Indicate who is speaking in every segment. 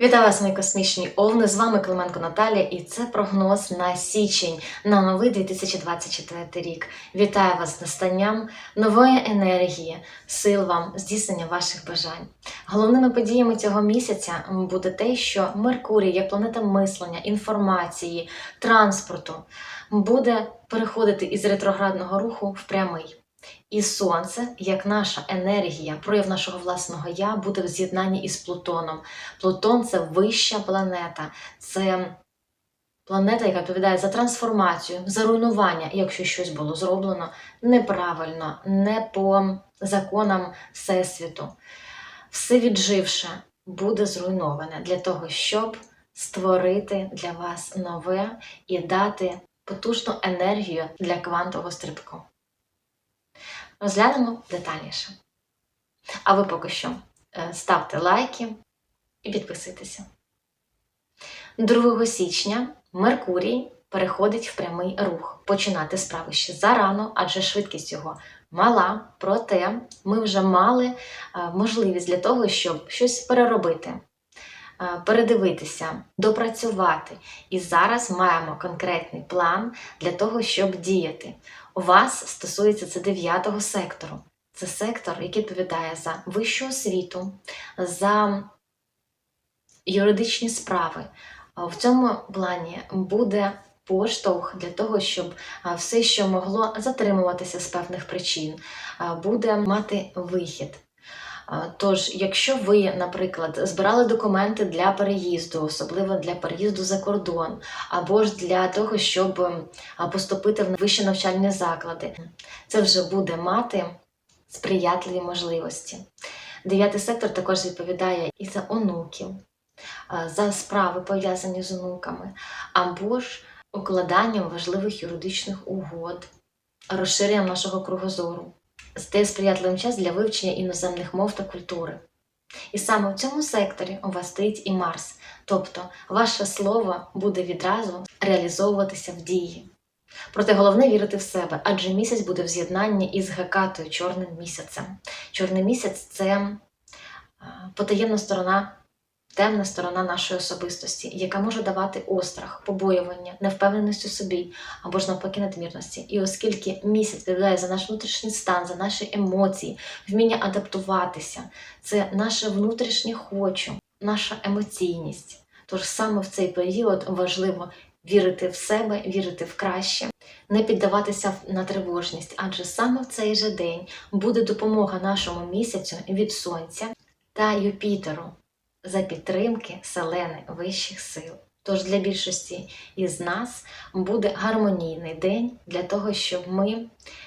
Speaker 1: Вітаю вас, мої космічні овни! З вами Клименко Наталія, і це прогноз на січень на новий 2024 рік. Вітаю вас з настанням нової енергії, сил вам, здійснення ваших бажань. Головними подіями цього місяця буде те, що Меркурій, як планета мислення, інформації, транспорту, буде переходити із ретроградного руху в прямий. І сонце, як наша енергія, прояв нашого власного я, буде в з'єднанні із Плутоном. Плутон це вища планета, це планета, яка відповідає за трансформацію, за руйнування, якщо щось було зроблено неправильно, не по законам Всесвіту. Все відживше буде зруйноване для того, щоб створити для вас нове і дати потужну енергію для квантового стрибку. Розглянемо детальніше. А ви поки що е, ставте лайки і підписуйтеся. 2 січня Меркурій переходить в прямий рух. Починати справи ще зарано, адже швидкість його мала. Проте ми вже мали е, можливість для того, щоб щось переробити, е, передивитися, допрацювати. І зараз маємо конкретний план для того, щоб діяти. Вас стосується це дев'ятого сектору. Це сектор, який відповідає за вищу освіту, за юридичні справи. В цьому плані буде поштовх для того, щоб все, що могло затримуватися з певних причин, буде мати вихід. Тож, якщо ви, наприклад, збирали документи для переїзду, особливо для переїзду за кордон, або ж для того, щоб поступити в вищі навчальні заклади, це вже буде мати сприятливі можливості. Дев'ятий сектор також відповідає і за онуків, за справи пов'язані з онуками, або ж укладанням важливих юридичних угод, розширенням нашого кругозору стає сприятливим час для вивчення іноземних мов та культури. І саме в цьому секторі у вас стоїть і Марс, тобто ваше слово буде відразу реалізовуватися в дії. Проте головне вірити в себе, адже місяць буде в з'єднанні із Гекатою, чорним місяцем. Чорний місяць це потаємна сторона темна сторона нашої особистості, яка може давати острах, побоювання, невпевненість у собі або ж навпаки надмірності. І оскільки місяць відповідає за наш внутрішній стан, за наші емоції, вміння адаптуватися, це наше внутрішнє хочу, наша емоційність. Тож саме в цей період важливо вірити в себе, вірити в краще, не піддаватися на тривожність, адже саме в цей же день буде допомога нашому місяцю від Сонця та Юпітеру за підтримки селени вищих сил. Тож для більшості із нас буде гармонійний день для того, щоб ми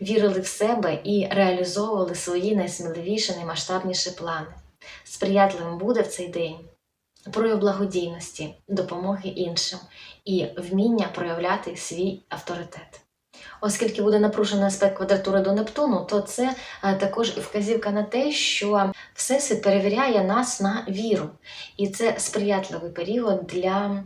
Speaker 1: вірили в себе і реалізовували свої найсміливіші, наймасштабніші плани. Сприятливим буде в цей день прояв благодійності, допомоги іншим і вміння проявляти свій авторитет. Оскільки буде напружений аспект квадратури до Нептуну, то це е, також і вказівка на те, що Всесвіт перевіряє нас на віру. І це сприятливий період для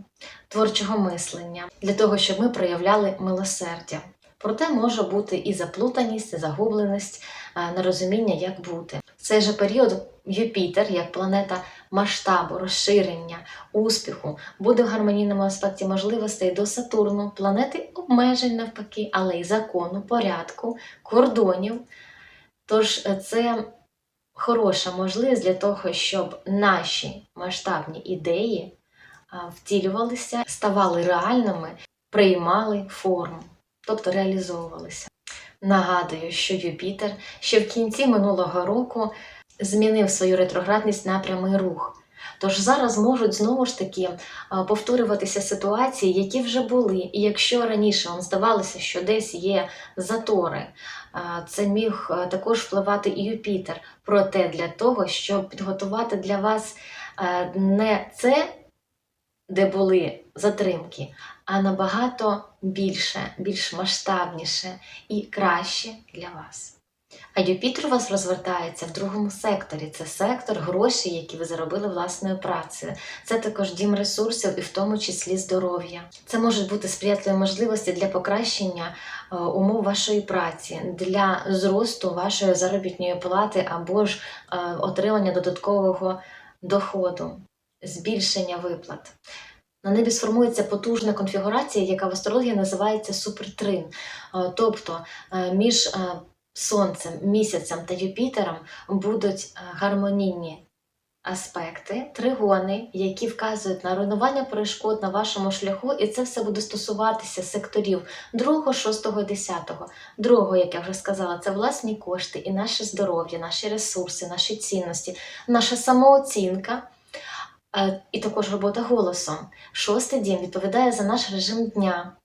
Speaker 1: творчого мислення, для того, щоб ми проявляли милосердя. Проте може бути і заплутаність, і загубленість, е, нерозуміння, як бути. Цей же період Юпітер, як планета масштабу, розширення, успіху, буде в гармонійному аспекті можливостей до Сатурну, планети обмежень навпаки, але й закону, порядку, кордонів. Тож е, це хороша можливість для того, щоб наші масштабні ідеї втілювалися, ставали реальними, приймали форму, тобто реалізовувалися. Нагадую, що Юпітер ще в кінці минулого року змінив свою ретроградність на прямий рух. Тож зараз можуть знову ж таки повторюватися ситуації, які вже були. І якщо раніше вам здавалося, що десь є затори, це міг також впливати і Юпітер. Проте для того, щоб підготувати для вас не це, де були затримки, а набагато більше, більш масштабніше і краще для вас. А Юпітер у вас розвертається в другому секторі. Це сектор грошей, які ви заробили власною працею. Це також дім ресурсів і в тому числі здоров'я. Це можуть бути сприятливі можливості для покращення е, умов вашої праці, для зросту вашої заробітної плати або ж е, отримання додаткового доходу. Збільшення виплат. На небі сформується потужна конфігурація, яка в астрології називається супертрин. Е, Тобто е, між е, Сонцем, місяцем та Юпітером будуть гармонійні аспекти, тригони, які вказують на руйнування перешкод на вашому шляху, і це все буде стосуватися секторів 2, 6, 10. Другого, як я вже сказала, це власні кошти і наше здоров'я, наші ресурси, наші цінності, наша самооцінка. Е, І також робота голосом. Шостий дім відповідає за наш режим дня,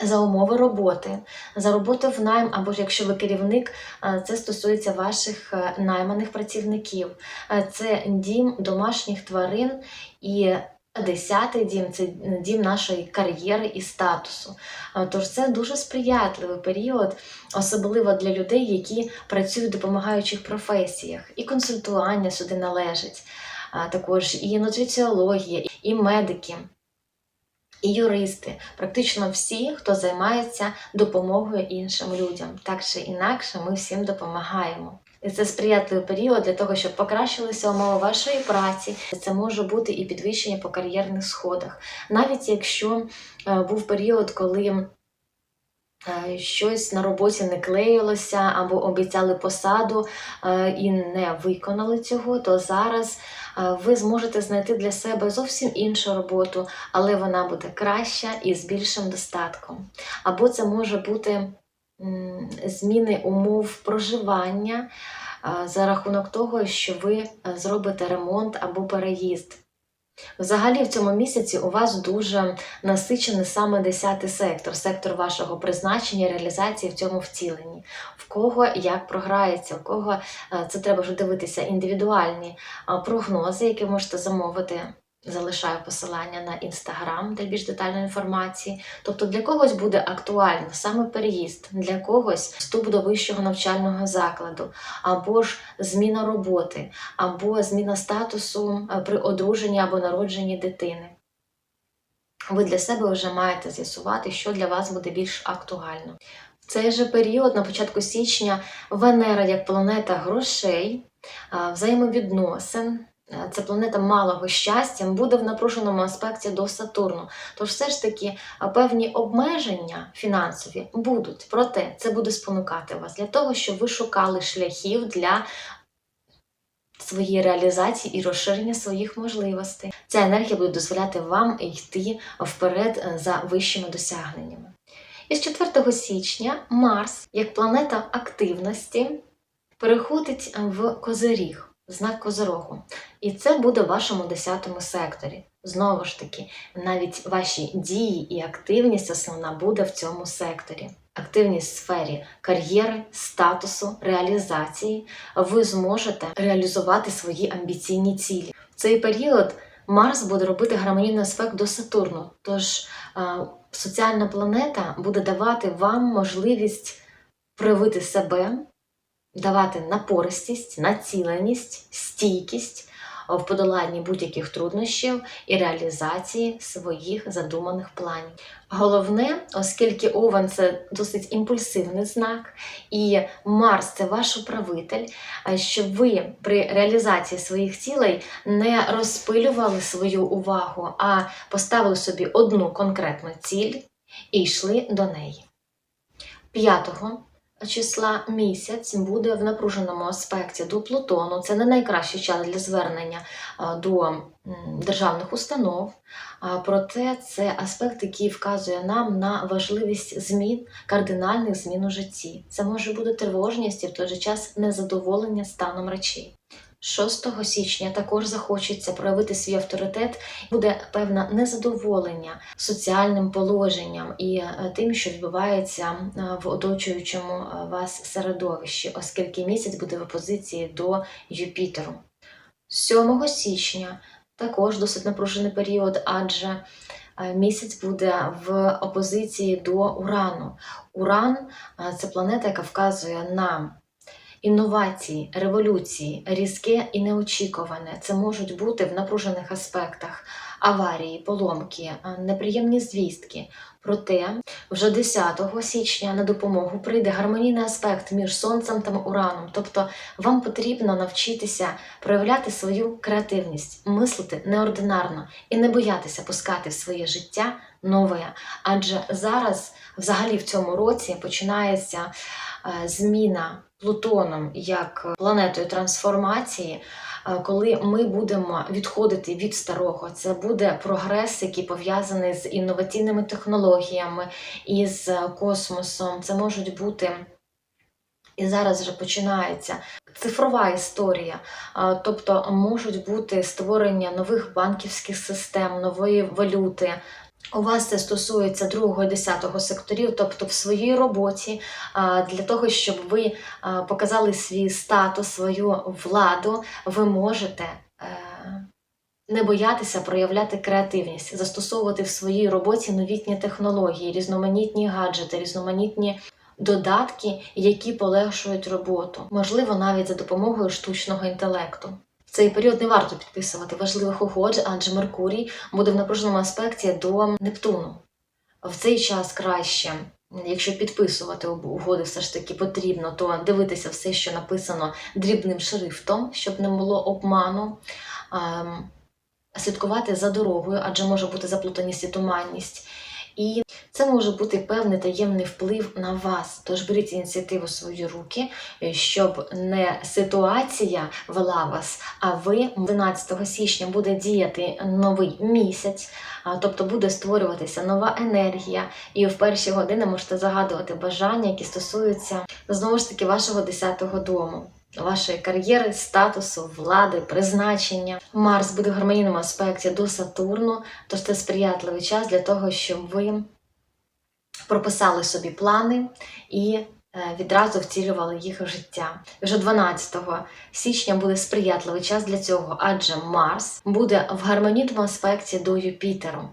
Speaker 1: за умови роботи, за роботу в найм, або ж якщо ви керівник, е, це стосується ваших е, найманих працівників. Це дім домашніх тварин і десятий дім це дім нашої кар'єри і статусу. Тож це дуже сприятливий період, особливо для людей, які працюють в допомагаючих професіях. І консультування сюди належить, також і нутриціологія, і медики. І юристи, практично всі, хто займається допомогою іншим людям. Так чи інакше, ми всім допомагаємо. І це сприятливий період для того, щоб покращилися умови вашої праці. Це може бути і підвищення по кар'єрних сходах. Навіть якщо е, був період, коли е, щось на роботі не клеїлося або обіцяли посаду е, і не виконали цього, то зараз ви зможете знайти для себе зовсім іншу роботу, але вона буде краща і з більшим достатком. Або це може бути зміни умов проживання за рахунок того, що ви зробите ремонт або переїзд. Взагалі, в цьому місяці у вас дуже насичений саме 10 сектор, сектор вашого призначення, реалізації в цьому втіленні. В кого як програється, в кого е, це треба вже дивитися індивідуальні прогнози, які можете замовити. Залишаю посилання на інстаграм для більш детальної інформації. Тобто для когось буде актуально саме переїзд, для когось вступ до вищого навчального закладу, або ж зміна роботи, або зміна статусу е, при одруженні або народженні дитини. Ви для себе вже маєте з'ясувати, що для вас буде більш актуально. В цей же період, на початку січня, Венера як планета грошей, взаємовідносин. Е, Це планета малого щастя буде в напруженому аспекті до Сатурну. Тож все ж таки певні обмеження фінансові будуть, проте це буде спонукати вас для того, щоб ви шукали шляхів для своєї реалізації і розширення своїх можливостей. Ця енергія буде дозволяти вам йти вперед е, за вищими досягненнями. І з 4 січня Марс, як планета активності, переходить в Козиріг, знак Козирогу. І це буде в вашому 10 секторі. Знову ж таки, навіть ваші дії і активність основна буде в цьому секторі. Активність в сфері кар'єри, статусу, реалізації. Ви зможете реалізувати свої амбіційні цілі. В цей період Марс буде робити гармонійний аспект до Сатурну. Тож соціальна планета буде давати вам можливість проявити себе, давати напористість, націленість, стійкість в подоланні будь-яких труднощів і реалізації своїх задуманих планів. Головне, оскільки Овен це досить імпульсивний знак, і Марс це ваш управитель, щоб ви при реалізації своїх цілей не розпилювали свою увагу, а поставили собі одну конкретну ціль і йшли до неї. 5 числа місяць буде в напруженому аспекті до Плутону. Це не найкращий час для звернення до державних установ. Проте це аспект, який вказує нам на важливість змін, кардинальних змін у житті. Це може бути тривожність і в той же час незадоволення станом речей. 6 січня також захочеться проявити свій авторитет, буде певне незадоволення соціальним положенням і е, тим, що відбувається е, в оточуючому е, вас середовищі, оскільки місяць буде в опозиції до Юпітеру. 7 січня також досить напружений період, адже місяць буде в опозиції до Урану. Уран це планета, яка вказує на інновації, революції, різке і неочікуване. Це можуть бути в напружених аспектах аварії, поломки, е, неприємні звістки. Проте вже 10 січня на допомогу прийде гармонійний аспект між сонцем та ураном. Тобто вам потрібно навчитися проявляти свою креативність, мислити неординарно і не боятися пускати в своє життя нове. Адже зараз, взагалі, в цьому році починається е, зміна Плутоном як планетою трансформації. е, Коли ми будемо відходити від старого, це буде прогрес, який пов'язаний з інноваційними технологіями і з космосом. Це можуть бути і зараз вже починається цифрова історія, тобто можуть бути створення нових банківських систем, нової валюти. У вас це стосується другого десятого секторів, тобто в своїй роботі, для того, щоб ви показали свій статус, свою владу, ви можете е, не боятися проявляти креативність, застосовувати в своїй роботі новітні технології, різноманітні гаджети, різноманітні додатки, які полегшують роботу, можливо, навіть за допомогою штучного інтелекту. Цей період не варто підписувати важливих угод, адже Меркурій буде в напруженому аспекті до Нептуну. В цей час краще, якщо підписувати угоди все ж таки потрібно, то дивитися все, що написано дрібним шрифтом, щоб не було обману. Ем, Слідкувати за дорогою, адже може бути заплутаність і туманність. І це може бути певний таємний вплив на вас. Тож беріть ініціативу в свої руки, е, щоб не ситуація вела вас, а ви 11 січня буде діяти новий місяць, тобто буде створюватися нова енергія, і в перші години можете загадувати бажання, які стосуються знову ж таки вашого 10-го дому. Вашої кар'єри, статусу, влади, призначення. Марс буде в гармонійному аспекті до Сатурну, тож це сприятливий час для того, щоб ви прописали собі плани і е, відразу втілювали їх в життя. Вже 12 січня буде сприятливий час для цього, адже Марс буде в гармонійному аспекті до Юпітеру.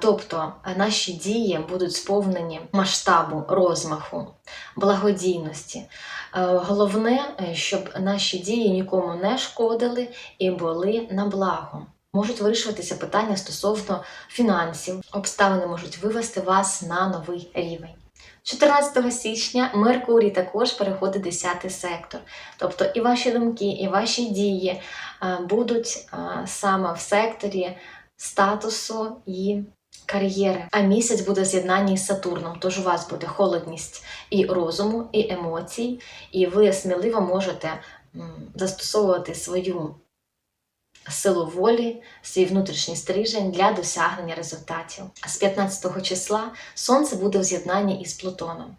Speaker 1: Тобто е, наші дії будуть сповнені масштабу, розмаху, благодійності. Е, Головне, щоб наші дії нікому не шкодили і були на благо. Можуть вирішуватися питання стосовно фінансів, обставини можуть вивести вас на новий рівень. 14 січня Меркурій також переходить 10 сектор. Тобто і ваші думки, і ваші дії е, будуть е, саме в секторі статусу і кар'єри. А місяць буде в з'єднанні з Сатурном, тож у вас буде холодність і розуму, і емоцій, і ви сміливо можете застосовувати свою силу волі, свій внутрішній стрижень для досягнення результатів. З 15 числа Сонце буде в з'єднанні із Плутоном.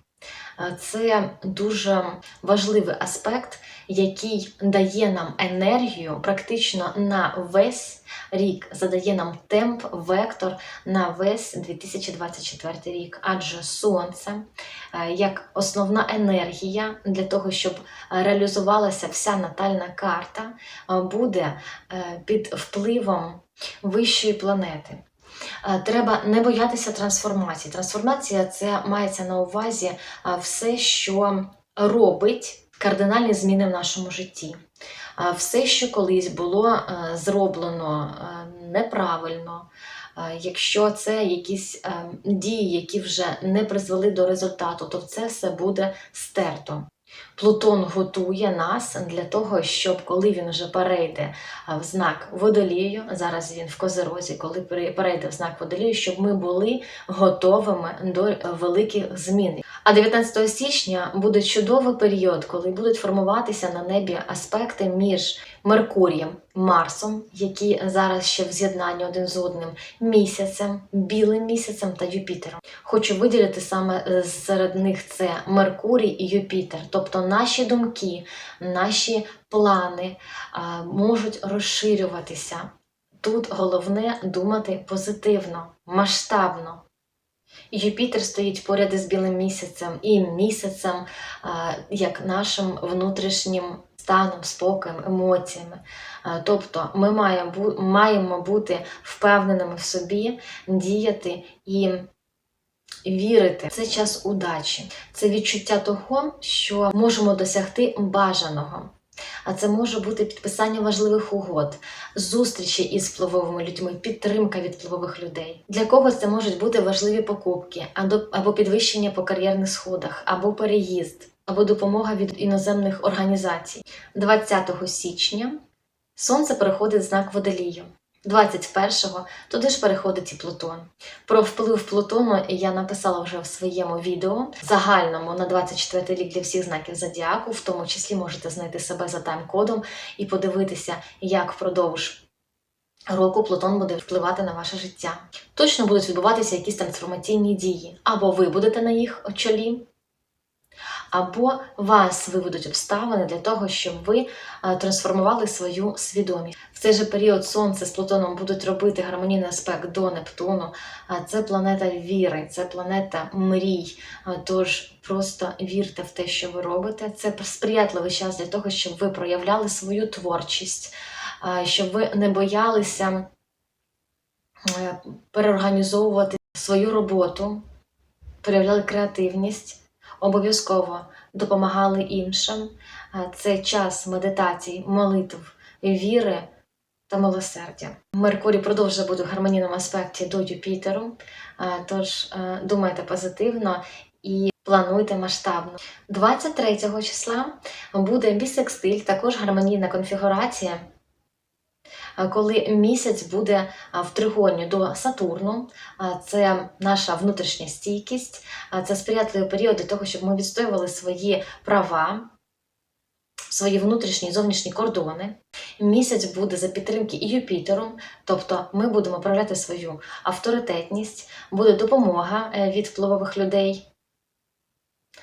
Speaker 1: Е, Це дуже важливий аспект, який дає нам енергію практично на весь рік, задає нам темп, вектор на весь 2024 рік. Адже сонце е, як основна енергія для того, щоб реалізувалася вся натальна карта, е, буде під впливом вищої планети. Е, Треба не боятися трансформації. Трансформація це мається на увазі е, все, що робить кардинальні зміни в нашому житті. Е, Все, що колись було зроблено неправильно, якщо це якісь е, дії, які вже не призвели до результату, то це все буде стерто. Плутон готує нас для того, щоб коли він вже перейде в знак водолію, зараз він в козерозі, коли пере- перейде в знак водолію, щоб ми були готовими до е, великих змін. А 19 січня буде чудовий період, коли будуть формуватися на небі аспекти між Меркурієм, Марсом, які зараз ще в з'єднанні один з одним, місяцем, білим місяцем та Юпітером. Хочу виділити саме е, серед них це Меркурій і Юпітер, тобто наші думки, наші плани можуть розширюватися. Тут головне думати позитивно, масштабно. Юпітер стоїть поряд із білим місяцем і місяцем, як нашим внутрішнім станом, спокоєм, емоціями. Тобто ми маємо, бути впевненими в собі, діяти і вірити. Це час удачі, це відчуття того, що можемо досягти бажаного. А це може бути підписання важливих угод, зустрічі із впливовими людьми, підтримка від впливових людей. Для когось це можуть бути важливі покупки, або- підвищення по кар'єрних сходах, або переїзд, або допомога від іноземних організацій. 20 січня Сонце переходить знак водолію. 21-го туди ж переходить і Плутон. Про вплив Плутону я написала вже в своєму відео загальному на 24 рік для всіх знаків зодіаку, в тому числі можете знайти себе за тайм-кодом і подивитися, як впродовж року Плутон буде впливати на ваше життя. Точно будуть відбуватися якісь трансформаційні дії, або ви будете на їх чолі, або вас виведуть обставини для того, щоб ви е, трансформували свою свідомість. В цей же період Сонце з Плутоном будуть робити гармонійний аспект до Нептуну. А Це планета віри, це планета мрій. Тож просто вірте в те, що ви робите. Це сприятливий час для того, щоб ви проявляли свою творчість, щоб ви не боялися е, переорганізовувати свою роботу, проявляли креативність, обов'язково допомагали іншим. Це час медитацій, молитв, віри та милосердя. Меркурій продовжує бути в гармонійному аспекті до Юпітеру, тож думайте позитивно і плануйте масштабно. 23 числа буде бісекстиль, також гармонійна конфігурація. Коли місяць буде в тригоні до Сатурну, це наша внутрішня стійкість, це сприятливий період для того, щоб ми відстоювали свої права, свої внутрішні і зовнішні кордони. Місяць буде за підтримки і Юпітером, тобто ми будемо проявляти свою авторитетність, буде допомога е, від впливових людей,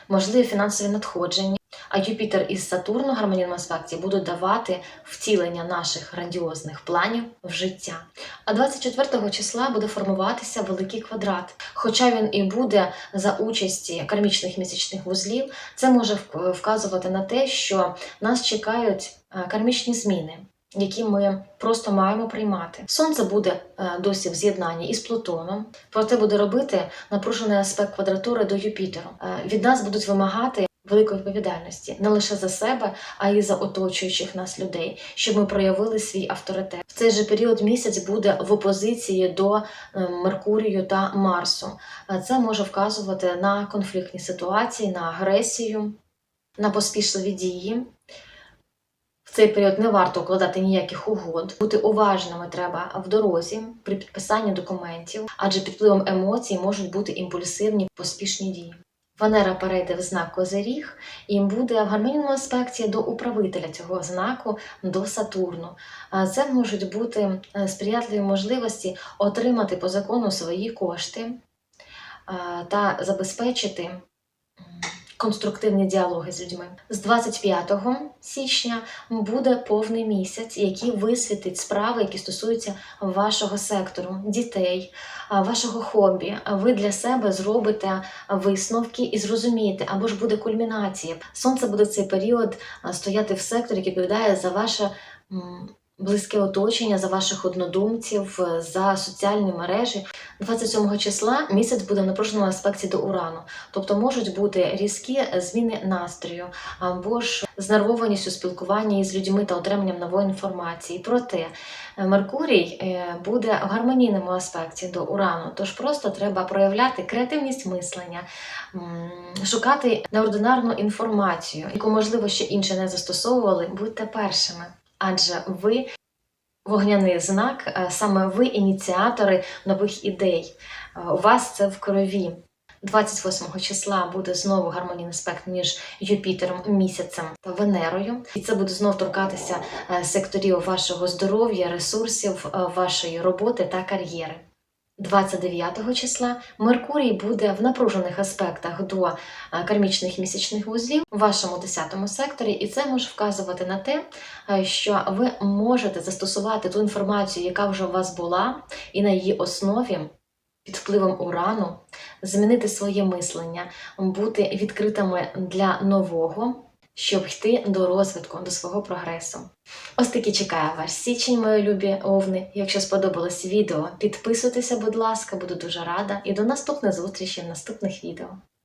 Speaker 1: можливі фінансові надходження. А Юпітер із Сатурном в гармонійному аспекті будуть давати втілення наших грандіозних планів в життя. А 24 числа буде формуватися великий квадрат. Хоча він і буде за участі кармічних місячних вузлів, це може вказувати на те, що нас чекають е, кармічні зміни. Які ми просто маємо приймати. Сонце буде е, досі в з'єднанні із Плутоном, проте буде робити напружений аспект квадратури до Юпітеру. Е, Від нас будуть вимагати великої відповідальності не лише за себе, а й за оточуючих нас людей, щоб ми проявили свій авторитет. В цей же період місяць буде в опозиції до е, Меркурію та Марсу. Е, Це може вказувати на конфліктні ситуації, на агресію, на поспішливі дії. В цей період не варто укладати ніяких угод. Бути уважними треба в дорозі при підписанні документів, адже під впливом емоцій можуть бути імпульсивні поспішні дії. Венера перейде в знак Козиріг і буде в гармонійному аспекті до управителя цього знаку до Сатурну. Це можуть бути е, сприятливі можливості отримати по закону свої кошти та забезпечити конструктивні діалоги з людьми. З 25 січня буде повний місяць, який висвітить справи, які стосуються вашого сектору, дітей, вашого хобі. Ви для себе зробите висновки і зрозумієте, або ж буде кульмінація. Сонце буде в цей період стояти в секторі, який відповідає за ваше. Близьке оточення за ваших однодумців, е, за соціальні мережі. 27 числа місяць буде в напруженому аспекті до урану, тобто можуть бути різкі зміни настрою або ж знервованість у спілкуванні із людьми та отриманням нової інформації. Проте е, Меркурій е, буде в гармонійному аспекті до урану, тож просто треба проявляти креативність мислення, шукати неординарну інформацію, яку можливо ще інші не застосовували. Будьте першими, адже ви. Вогняний знак, е, саме ви ініціатори нових ідей. Е, У вас це в крові. 28 числа буде знову гармонійний аспект між Юпітером, місяцем та Венерою, і це буде знов торкатися е, секторів вашого здоров'я, ресурсів, вашої роботи та кар'єри. 29 числа Меркурій буде в напружених аспектах до е, кармічних місячних вузлів у вашому 10 секторі, і це може вказувати на те, е, що ви можете застосувати ту інформацію, яка вже у вас була, і на її основі під впливом урану змінити своє мислення, бути відкритими для нового, щоб йти до розвитку, до свого прогресу. Ось таки чекає ваш січень, мої любі овни. Якщо сподобалось відео, підписуйтеся, будь ласка, буду дуже рада. І до наступних зустрічей в наступних відео.